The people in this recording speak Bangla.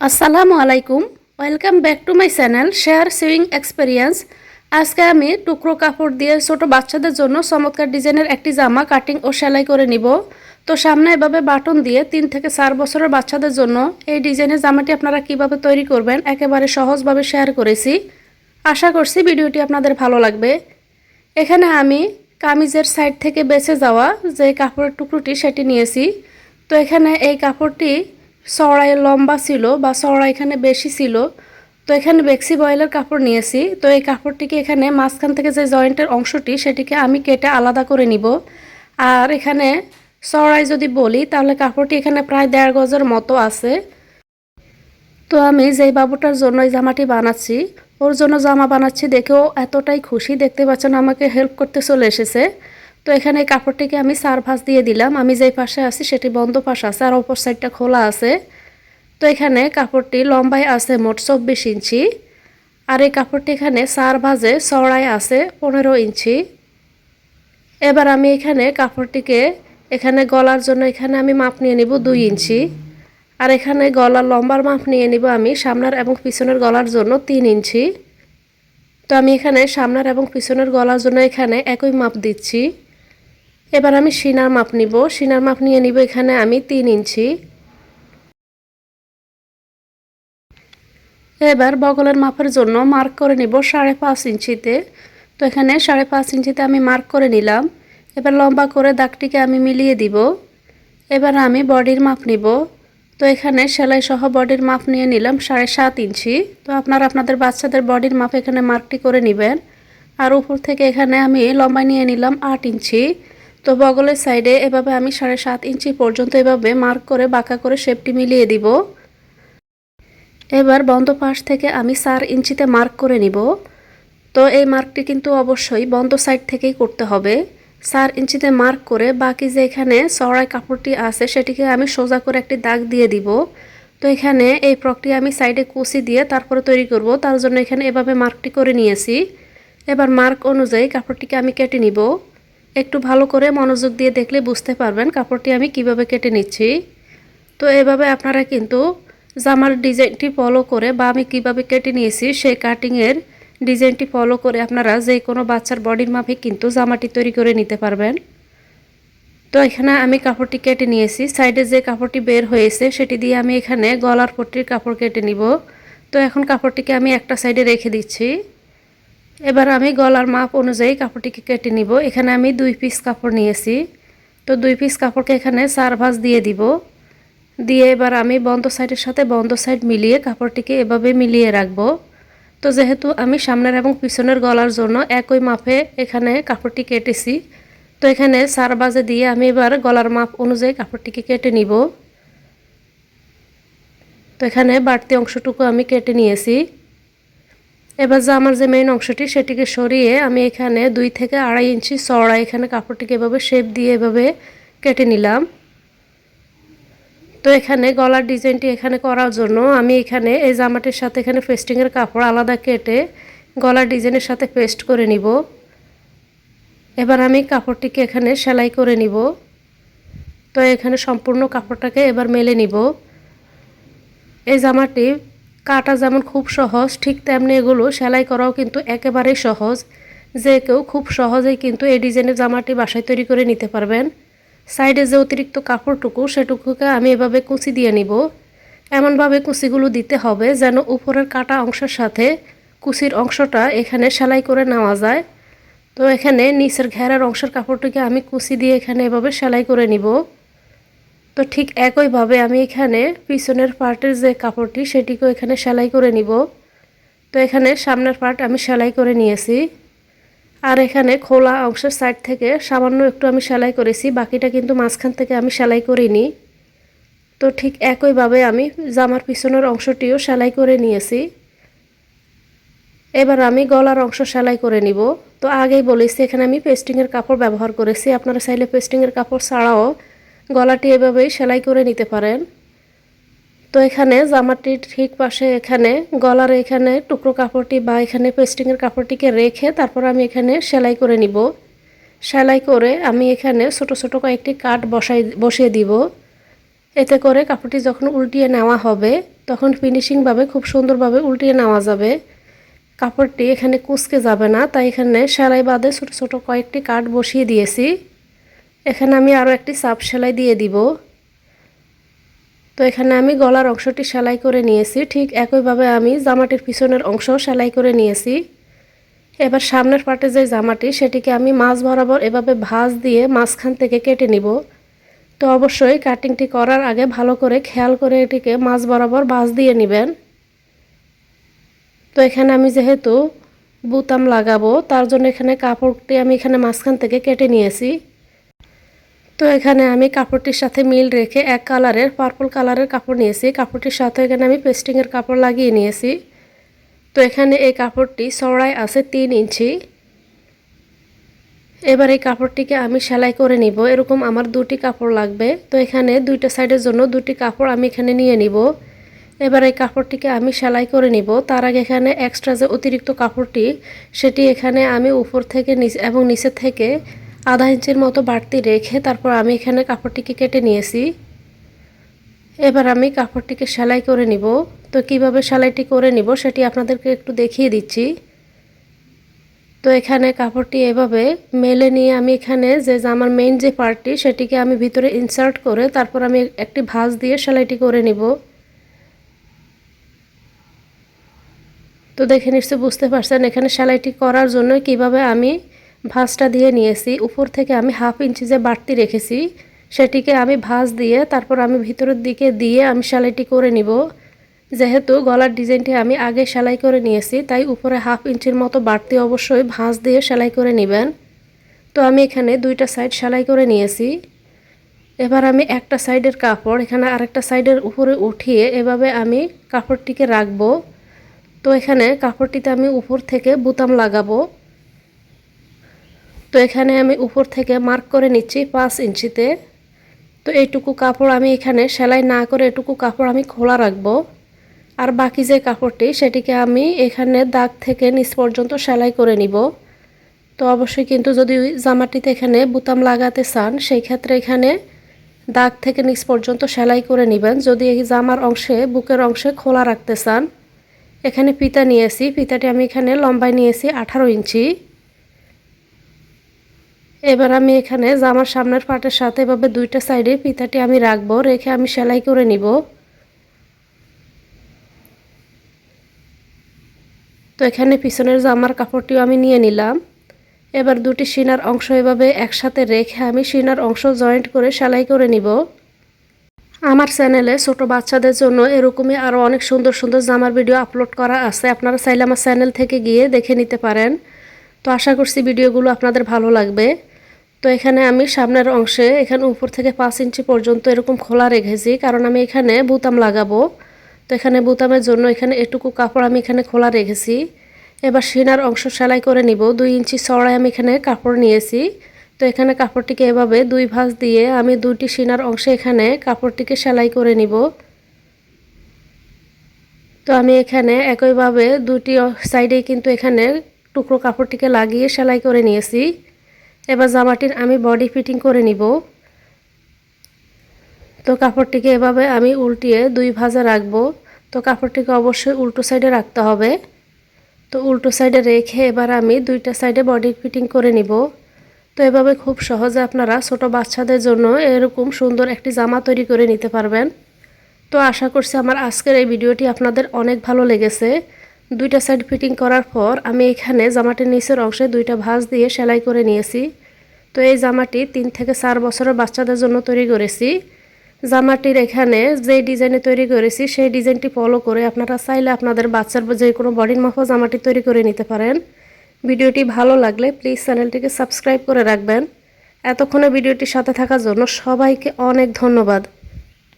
আসসালামু আলাইকুম। Welcome back to my channel share sewing experience আজকে আমি টুকরো কাপড় দিয়ে ছোট বাচ্চাদের জন্য চমৎকার ডিজাইনের একটি জামা কাটিং ও সেলাই করে নিব। তো সামনে এভাবে বাটন দিয়ে তিন থেকে চার বছরের বাচ্চাদের জন্য এই ডিজাইনের জামাটি আপনারা কীভাবে তৈরি করবেন একেবারে সহজভাবে শেয়ার করেছি। আশা করছি ভিডিওটি আপনাদের ভালো লাগবে। এখানে আমি কামিজের সাইড থেকে বেঁচে যাওয়া যে কাপড়ের টুকরোটি সেটি নিয়েছি। তো এখানে এই কাপড়টি চড়াই লম্বা ছিল বা চড়া এখানে বেশি ছিল। তো এখানে বেক্সি বয়েলের কাপড় নিয়েছি। তো এই কাপড়টিকে এখানে মাঝখান থেকে যে জয়েন্টের অংশটি, সেটিকে আমি কেটে আলাদা করে নিব। আর এখানে চড়াই যদি বলি, তাহলে কাপড়টি এখানে প্রায় দেড় গজের মতো আছে। তো আমি যেই বাবুটার জন্য এই জামাটি বানাচ্ছি, ওর জন্য জামা বানাচ্ছি দেখেও এতটাই খুশি। দেখতে পাচ্ছেন আমাকে হেল্প করতে চলে এসেছে। তো এখানে কাপড়টিকে আমি সার ভাঁজ দিয়ে দিলাম। আমি যেই পাশে আছি সেটি বন্ধ পাশ আছে আর অপর সাইডটা খোলা আছে। তো এখানে কাপড়টি লম্বায় আছে মোট চব্বিশ ইঞ্চি আর এই কাপড়টি এখানে সার ভাজে চড়ায় আছে পনেরো ইঞ্চি। এবার আমি এখানে কাপড়টিকে এখানে গলার জন্য এখানে আমি মাপ নিয়ে নিব দুই ইঞ্চি আর এখানে গলার লম্বার মাপ নিয়ে নিব আমি সামনের এবং পিছনের গলার জন্য তিন ইঞ্চি। তো আমি এখানে সামনের এবং পিছনের গলার জন্য এখানে একই মাপ দিচ্ছি। এবার আমি সিনার মাপ নিব। সিনার মাপ নিয়ে নিব এখানে আমি তিন ইঞ্চি। এবার বগলের মাপের জন্য মার্ক করে নিব সাড়ে পাঁচ ইঞ্চিতে। তো এখানে সাড়ে পাঁচ ইঞ্চিতে আমি মার্ক করে নিলাম। এবার লম্বা করে দাগটিকে আমি মিলিয়ে দিব। এবার আমি বডির মাপ নিব। তো এখানে সেলাই সহ বডির মাপ নিয়ে নিলাম সাড়ে সাত ইঞ্চি। তো আপনারা আপনাদের বাচ্চাদের বডির মাপ এখানে মার্কটি করে নেবেন। আর উপর থেকে এখানে আমি লম্বা নিয়ে নিলাম আট ইঞ্চি। তো বগলের সাইডে এভাবে আমি সাড়ে সাত ইঞ্চি পর্যন্ত এভাবে মার্ক করে বাঁকা করে শেপটি মিলিয়ে দিব। এবার বন্ধ পাশ থেকে আমি চার ইঞ্চিতে মার্ক করে নিব। তো এই মার্কটি কিন্তু অবশ্যই বন্ধ সাইড থেকেই করতে হবে। চার ইঞ্চিতে মার্ক করে বাকি যে এখানে চড়াই কাপড়টি আছে সেটিকে আমি সোজা করে একটি দাগ দিয়ে দিব। তো এখানে এই প্রক্রিয়া আমি সাইডে কুচি দিয়ে তারপরে তৈরি করব। তার জন্য এখানে এভাবে মার্কটি করে নিয়েছি। এবার মার্ক অনুযায়ী কাপড়টিকে আমি কেটে নিব। একটু ভালো করে মনোযোগ দিয়ে দেখলে বুঝতে পারবেন কাপড়টি আমি কীভাবে কেটে নিচ্ছি। তো এভাবে আপনারা কিন্তু জামার ডিজাইনটি ফলো করে বা আমি কীভাবে কেটে নিয়েছি সেই কাটিংয়ের ডিজাইনটি ফলো করে আপনারা যে কোনো বাচ্চার বডির মাপে কিন্তু জামাটি তৈরি করে নিতে পারবেন। তো এখানে আমি কাপড়টি কেটে নিয়েছি সাইডে যে কাপড়টি বের হয়েছে সেটি দিয়ে আমি এখানে গলার পট্টির কাপড় কেটে নিব। তো এখন কাপড়টিকে আমি একটা সাইডে রেখে দিচ্ছি। এবার আমি গলার মাপ অনুযায়ী কাপড়টিকে কেটে নিব। এখানে আমি দুই পিস কাপড় নিয়েছি। তো দুই পিস কাপড়কে এখানে চার ভাঁজ দিয়ে দিব। দিয়ে এবার আমি বন্ধ সাইডের সাথে বন্ধ সাইড মিলিয়ে কাপড়টিকে এভাবে মিলিয়ে রাখব। তো যেহেতু আমি সামনের এবং পিছনের গলার জন্য একই মাপে এখানে কাপড়টি কেটেছি, তো এখানে চার বাজে দিয়ে আমি এবার গলার মাপ অনুযায়ী কাপড়টিকে কেটে নিব। তো এখানে বাড়তি অংশটুকু আমি কেটে নিয়েছি। এবার যে আমার যে মেইন অংশটি সেটিকে সরিয়ে আমি এখানে দুই থেকে আড়াই ইঞ্চি চড়া এখানে কাপড়টিকে এভাবে শেপ দিয়ে এভাবে কেটে নিলাম। তো এখানে গলার ডিজাইনটি এখানে করার জন্য আমি এখানে এই জামাটির সাথে এখানে ফেস্টিংয়ের কাপড় আলাদা কেটে গলার ডিজাইনের সাথে পেস্ট করে নিব। এবার আমি কাপড়টিকে এখানে সেলাই করে নিব। তো এখানে সম্পূর্ণ কাপড়টাকে এবার মেলে নিব। এই জামাটি কাটা যেমন খুব সহজ, ঠিক তেমনি এগুলো সেলাই করাও কিন্তু একেবারেই সহজ। যে কেউ খুব সহজেই কিন্তু এই ডিজাইনের জামাটি বাসায় তৈরি করে নিতে পারবেন। সাইডে যে অতিরিক্ত কাপড়টুকু, সেটুকুকে আমি এভাবে কুচি দিয়ে নিব। এমনভাবে কুচিগুলো দিতে হবে যেন উপরের কাটা অংশের সাথে কুচির অংশটা এখানে সেলাই করে নেওয়া যায়। তো এখানে নিচের ঘেরার অংশের কাপড়টিকে আমি কুচি দিয়ে এখানে এভাবে সেলাই করে নিব। তো ঠিক একইভাবে আমি এখানে পিছনের পার্টের যে কাপড়টি, সেটিকেও এখানে সেলাই করে নিব। তো এখানে সামনের পার্ট আমি সেলাই করে নিয়েছি। আর এখানে খোলা অংশের সাইড থেকে সামান্য একটু আমি সেলাই করেছি, বাকিটা কিন্তু মাঝখান থেকে আমি সেলাই করিনি। তো ঠিক একইভাবে আমি জামার পিছনের অংশটিও সেলাই করে নিয়েছি। এবার আমি গলার অংশ সেলাই করে নিব। তো আগেই বলেছি, এখানে আমি পেস্টিংয়ের কাপড় ব্যবহার করেছি। আপনারা চাইলে পেস্টিংয়ের কাপড় ছাড়াও গলাটি এভাবেই সেলাই করে নিতে পারেন। তো এখানে জামাটির ঠিক পাশে এখানে গলার এখানে টুকরো কাপড়টি বা এখানে পেস্টিংয়ের কাপড়টিকে রেখে তারপর আমি এখানে সেলাই করে নিব। সেলাই করে আমি এখানে ছোট ছোট কয়েকটি কাট বসাই, বসিয়ে দিব। এতে করে কাপড়টি যখন উল্টিয়ে নেওয়া হবে, তখন ফিনিশিংভাবে খুব সুন্দরভাবে উল্টিয়ে নেওয়া যাবে। কাপড়টি এখানে কুচকে যাবে না, তাই এখানে সেলাই বাদে ছোটো ছোটো কয়েকটি কাট বসিয়ে দিয়েছি। এখানে আমি আরও একটি সাপ সেলাই দিয়ে দিব। তো এখানে আমি গলার অংশটি সেলাই করে নিয়েছি। ঠিক একইভাবে আমি জামাটির পিছনের অংশ সেলাই করে নিয়েছি। এবার সামনের পাটে যে জামাটি, সেটিকে আমি মাছ বরাবর এভাবে ভাঁজ দিয়ে মাঝখান থেকে কেটে নিব। তো অবশ্যই কাটিংটি করার আগে ভালো করে খেয়াল করে এটিকে মাছ বরাবর ভাঁজ দিয়ে নেবেন। তো এখানে আমি যেহেতু বুতাম লাগাবো, তার জন্য এখানে কাপড়টি আমি এখানে মাঝখান থেকে কেটে নিয়েছি। তো এখানে আমি কাপড়টির সাথে মিল রেখে এক কালারের পার্পল কালারের কাপড় নিয়েছি। কাপড়টির সাথে এখানে আমি পেস্টিংয়ের কাপড় লাগিয়ে নিয়েছি। তো এখানে এই কাপড়টি চড়াই আছে তিন ইঞ্চি। এবার এই কাপড়টিকে আমি সেলাই করে নিব। এরকম আমার দুটি কাপড় লাগবে। তো এখানে দুইটা সাইডের জন্য দুটি কাপড় আমি এখানে নিয়ে নিব। এবার এই কাপড়টিকে আমি সেলাই করে নিব। তার আগে এখানে এক্সট্রা যে অতিরিক্ত কাপড়টি, সেটি এখানে আমি উপর থেকে নিচ এবং নিচে থেকে আধা ইঞ্চির মতো বাড়তি রেখে তারপর আমি এখানে কাপড়টিকে কেটে নিয়েছি। এবার আমি কাপড়টিকে সেলাই করে নিব। তো কীভাবে সেলাইটি করে নিব সেটি আপনাদেরকে একটু দেখিয়ে দিচ্ছি। তো এখানে কাপড়টি এভাবে মেলে নিয়ে আমি এখানে যে আমার মেইন যে পার্টটি সেটিকে আমি ভিতরে ইনসার্ট করে তারপর আমি একটি ভাঁজ দিয়ে সেলাইটি করে নিব। তো দেখে নিশ্চয়ই বুঝতে পারছেন এখানে সেলাইটি করার জন্য কীভাবে আমি ভাঁজটা দিয়ে নিয়েছি। উপর থেকে আমি হাফ ইঞ্চি যে বাড়তি রেখেছি, সেটিকে আমি ভাঁজ দিয়ে তারপর আমি ভিতরের দিকে দিয়ে আমি সেলাইটি করে নিব। যেহেতু গলার ডিজাইনটি আমি আগে সেলাই করে নিয়েছি, তাই উপরে হাফ ইঞ্চির মতো বাড়তি অবশ্যই ভাঁজ দিয়ে সেলাই করে নেবেন। তো আমি এখানে দুইটা সাইড সেলাই করে নিয়েছি। এবার আমি একটা সাইডের কাপড়, এখানে আরেকটা সাইডের উপরে উঠিয়ে এভাবে আমি কাপড়টিকে রাখব। তো এখানে কাপড়টিতে আমি উপর থেকে বুতাম লাগাবো। তো এখানে আমি উপর থেকে মার্ক করে নিচ্ছি পাঁচ ইঞ্চিতে। তো এইটুকু কাপড় আমি এখানে সেলাই না করে এটুকু কাপড় আমি খোলা রাখব। আর বাকি যে কাপড়টি, সেটিকে আমি এখানে দাগ থেকে নিচ পর্যন্ত সেলাই করে নিব। তো অবশ্যই কিন্তু যদি জামাটিতে এখানে বুতাম লাগাতে চান, সেই ক্ষেত্রে এখানে দাগ থেকে নিচ পর্যন্ত সেলাই করে নেবেন। যদি এই জামার অংশে, বুকের অংশে খোলা রাখতে চান, এখানে পিতা নিয়েছি। পিতাটি আমি এখানে লম্বায় নিয়েছি আঠারো ইঞ্চি। এবার আমি এখানে জামার সামনের পাটের সাথে এভাবে দুইটা সাইডে পিতাটি আমি রাখব, রেখে আমি সেলাই করে নিব। তো এখানে পিছনের জামার কাপড়টিও আমি নিয়ে নিলাম। এবার দুটি সিনার অংশ এভাবে একসাথে রেখে আমি সিনার অংশ জয়েন্ট করে সেলাই করে নিব। আমার চ্যানেলে ছোট বাচ্চাদের জন্য এরকমই আরও অনেক সুন্দর সুন্দর জামার ভিডিও আপলোড করা আছে। আপনারা চাইলে আমার চ্যানেল থেকে গিয়ে দেখে নিতে পারেন। তো আশা করছি ভিডিওগুলো আপনাদের ভালো লাগবে। তো এখানে আমি সামনের অংশে, এখানে উপর থেকে পাঁচ ইঞ্চি পর্যন্ত এরকম খোলা রেখেছি, কারণ আমি এখানে বুতাম লাগাবো। তো এখানে বুতামের জন্য এখানে এটুকু কাপড় আমি এখানে খোলা রেখেছি। এবার সিনার অংশ সেলাই করে নিব, দুই ইঞ্চি চড়াই আমি এখানে কাপড় নিয়েছি। তো এখানে কাপড়টিকে এভাবে দুই ভাঁজ দিয়ে আমি দুইটি সিনার অংশে এখানে কাপড়টিকে সেলাই করে নিব। তো আমি এখানে একইভাবে দুটি সাইডেই কিন্তু এখানে টুকরো কাপড়টিকে লাগিয়ে সেলাই করে নিয়েছি। এবার জামাটির আমি বডি ফিটিং করে নিব। তো কাপড়টিকে এভাবে আমি উল্টিয়ে দুই ভাজা রাখব। তো কাপড়টিকে অবশ্যই উল্টো সাইডে রাখতে হবে। তো উল্টো সাইডে রেখে এবার আমি দুইটা সাইডে বডি ফিটিং করে নিব। তো এভাবে খুব সহজে আপনারা ছোট বাচ্চাদের জন্য এরকম সুন্দর একটি জামা তৈরি করে নিতে পারবেন। তো আশা করছি আমার আজকের এই ভিডিওটি আপনাদের অনেক ভালো লেগেছে। দুইটা সাইড ফিটিং করার পর আমি এখানে জামাটির নিচের অংশে দুইটা ভাঁজ দিয়ে সেলাই করে নিয়েছি। তো এই জামাটি তিন থেকে চার বছরের বাচ্চাদের জন্য তৈরি করেছি। জামাটির এখানে যে ডিজাইনে তৈরি করেছি, সেই ডিজাইনটি ফলো করে আপনারা চাইলে আপনাদের বাচ্চার যে কোনো বডির মাফও জামাটি তৈরি করে নিতে পারেন। ভিডিওটি ভালো লাগলে প্লিজ চ্যানেলটিকে সাবস্ক্রাইব করে রাখবেন। এতক্ষণে ভিডিওটির সাথে থাকার জন্য সবাইকে অনেক ধন্যবাদ।